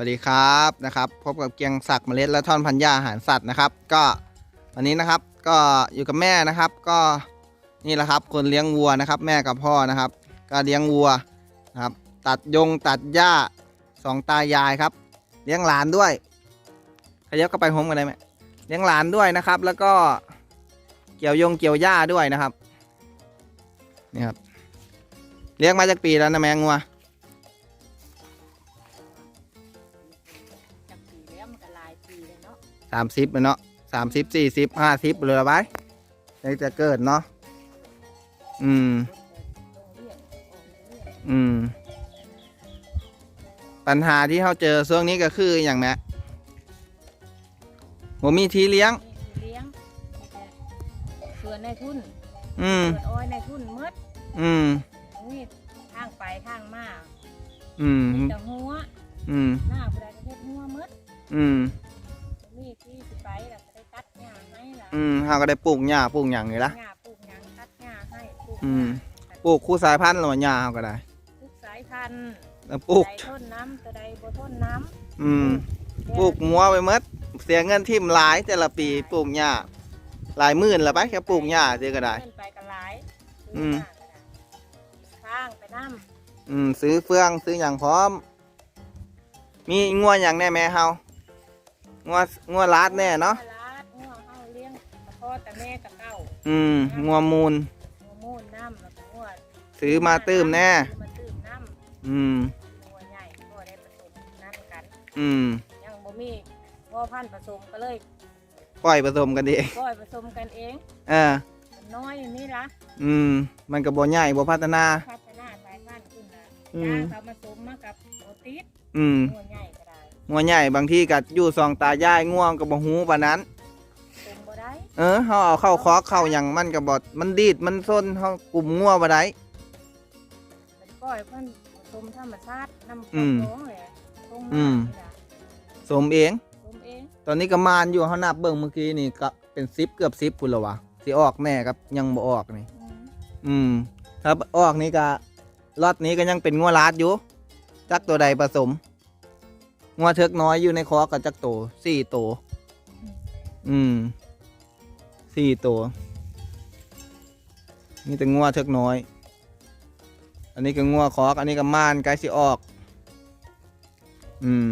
วัสดีครับนะครับพบกับเกียงศักดิ์เมล็ดและท่อนพันธุ์หญ้าอาหารสัตว์นะครับ ก็วันนี้นะครับก็อยู่กับแม่นะครับก็นี่แหละครับคนเลี้ยงวัวนะครับ แม่กับพ่อนะครับ ก็เลี้ยงวัวนะครับ ตัดยงตัดหญ้าสองตายายครับ เลี้ยงหลานด้วยขยับเข้าไปผมกันได้ไหมเลี้ยงหลานด้วยนะครับ แล้วก็เกี่ยวยงเกี่ยวหญ้าด้วยนะครับนี่ครับเลี้ยงมาจากปีแล้วนะแมงงัว แล้วมันก็หลายปีเลยเนาะสามสิบเนาะสามสิบสี่สิบห้าสิบเลยไปยังจะเกิดเนาะอืมต้องเรียกออกเรียกอืม ปัญหาที่เขาเจอช่วงนี้ก็คืออย่างแม่ผมมีทีเลี้ยง เลี้ยงส่วนในทุนอืมส่วนอ้อยในทุนหมดอืมนี่ข้างไปข้างมาอืมมีแต่หัว อืมหน้าผู้ใด อืมมีที่สิไปแล้วก็ได้ตัดหญ้าให้ล่ะอืมเขาก็ได้ปลูกหญ้าปลูกหยังนี่ละหญ้าปลูกหยังตัดหญ้าให้ปลูกอืมหญ้าปลูกคู่สายพันธุ์หรือว่าหญ้าเขาก็ได้ทุกสายพันธุ์แล้วปลูก ใดทนน้ำตัวใดบ่ทนน้ำอืมปลูกมัวไปหมดเสียเงินทิ่มหลายแต่ละปีปลูกหญ้าหลายหมื่นละไปแค่ปลูกหญ้าเจอก็ได้ เงินไปกันหลายอืม ข้างไปน้ำอืมซื้อเฟืองซื้ออย่างพร้อม มีงัวอย่างแน่แม่เฮา งัวงัวลาดแน่เนาะลาดงัวเฮาเลี้ยงแต่พ่อแต่แม่กับเก้าอืมงัวมูลงัวมูนน้ำแล้วก็งัวซื้อมาตื้มแน่ซื้อมาตื้มน้อืมำงัวใหญ่งัวได้ผสมนั่นกัน อืมยังบ่มีพ่อพันธุ์ผสมก็เลยปล่อยผสมกันดีปล่อยผสมกันเองเออน้อยอย่างนี้ละอืม มันก็บ่ใหญ่บ่พัฒนาพัฒนาสายพันธุ์ขึ้นละอืมย่างเขามาสมมากับโอติสอืมงัวใหญ่ก็ได้ งัวใหญ่บางที่ก็อยู่สองตายายง่วงก็บ่ฮู้ปานนั้นสมบ่ได้เออเฮาเอาเข้าคอกเข้าหยังมันก็บ่มันดีดมันซนเฮากลุ่มงัวบ่ได้เป็นปล่อยเพิ่นผสมธรรมชาตินำอืมของแหละตรงอืมามนี่ล่ะสมเองสมเองตอนนี้ก็มานอยู่เฮานับเบิ่งเมื่อกี้นี่ก็เป็น10เกือบ10พุ่นแล้ววะสิออกแน่ครับยังบ่ออกนี่ อืมอืมถ้าออกนี่ก็ล็อตนี้ก็ยังเป็นงัวลาดอยู่จักตัวใดผสม งัวเทิกน้อยอยู่ในคอกับจักโตสี่โตวอืมสี่โตวนี่แต่งัวเทิกน้อย อันนี้ก็งัวคอกอันนี้ก็ม่านใกล้สิออก อืม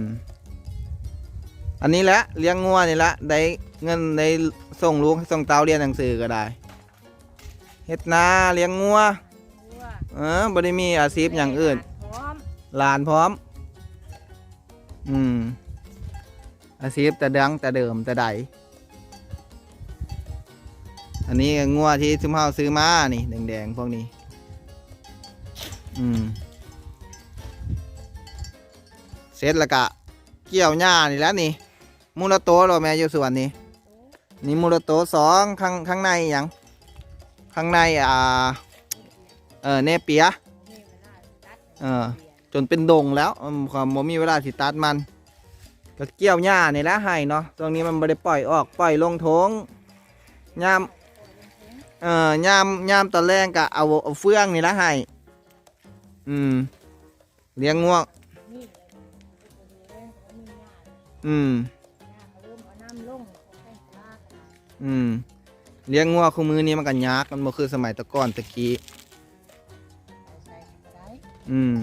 อันนี้แหละเลี้ยงงัวนี่แหละได้เงินได้ส่งลูกส่งเต้าเรียนหนังสือก็ได้เฮ็ดนาเลี้ยงงัวงัวเออบ่ได้มีอาชีพอย่างอื่นพร้อมหลานพร้อม อืม อาชีพแต่ดังแต่เดิมแต่ใด อันนี้งัวที่ซุมเฮาซื้อมา นี่ แดงๆ พวกนี้ อืม เสร็จล้วก็เกี่ยวหญ้านี่แล้วนี่ มูลโตเราแม่อยู่ส่วนนี้ นี่มูลโตสองข้างข้างในหยังข้างใน อ่า เออเนเปียมีเวลาตัดเออ จนเป็นดงแล้วความบ่มีเวลาสิตัดมันก็เกี่ยวหญ้านี่แหละให้เนาะตรงนี้มันบ่ได้ปล่อยออกปล่อยลงโถงยามเอ่อยามยามตอนแรกก็เอาเอาเฟืองนี่ละให้อืมเลี้ยงง่วงนี่เลยเป็นตัวอืมอืมเลี้ยงง่วงคู่มือนี้มันก็ยากมันบ่คือสมัยตะก่อนตะกี้ อืม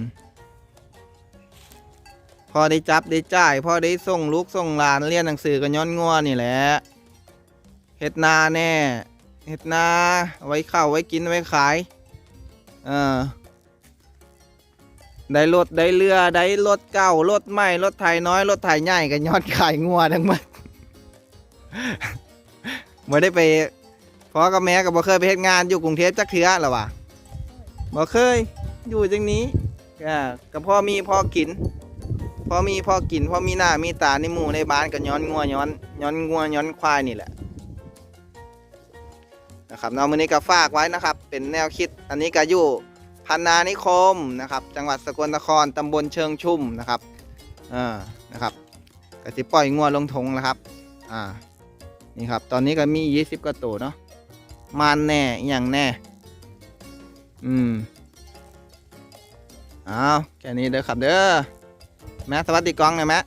พอได้จับได้จ่ายพอได้ส่งลูกส่งหลานเรียนหนังสือก็ย้อนงัวนี่แหละเฮ็ดนาแน่เฮ็ดนาไว้ข้าวไว้กินไว้ขายเออได้รถได้เรือได้รถเก่ารถใหม่รถไถน้อยรถไถใหญ่ก็ย้อนขายงัวทั้งหมดบ่ได้ไปพ่อกับแม่ก็บ่เคยไปเฮ็ดงานอยู่กรุงเทพจักเทือหรอวะบ่เคยอยู่จังนี้ก็พ่อมีพ่อกิน พ่อมีพ่อกินพ่อมีหน้ามีตาในหมู่ในบ้านก็ย้อนงัวย้อนย้อนงัวย้อนควายนี่แหละนะครับเนาะมือนี้ก็ฝากไว้นะครับ เป็นแนวคิดอันนี้ก็อยู่พันนานิคมนะครับ จังหวัดสกลนครตำบลเชิงชุ่มนะครับอ่านะครับก็สิปล่อยงัวลงทงแล้วครับอ่านี่ครับ ตอนนี้ก็มี20กว่าตัวเนาะมานแน่อย่างแน่ อืมเอาแค่นี้เด้อครับเด้อ แม่สวัสดีกล้องหน่อยแม่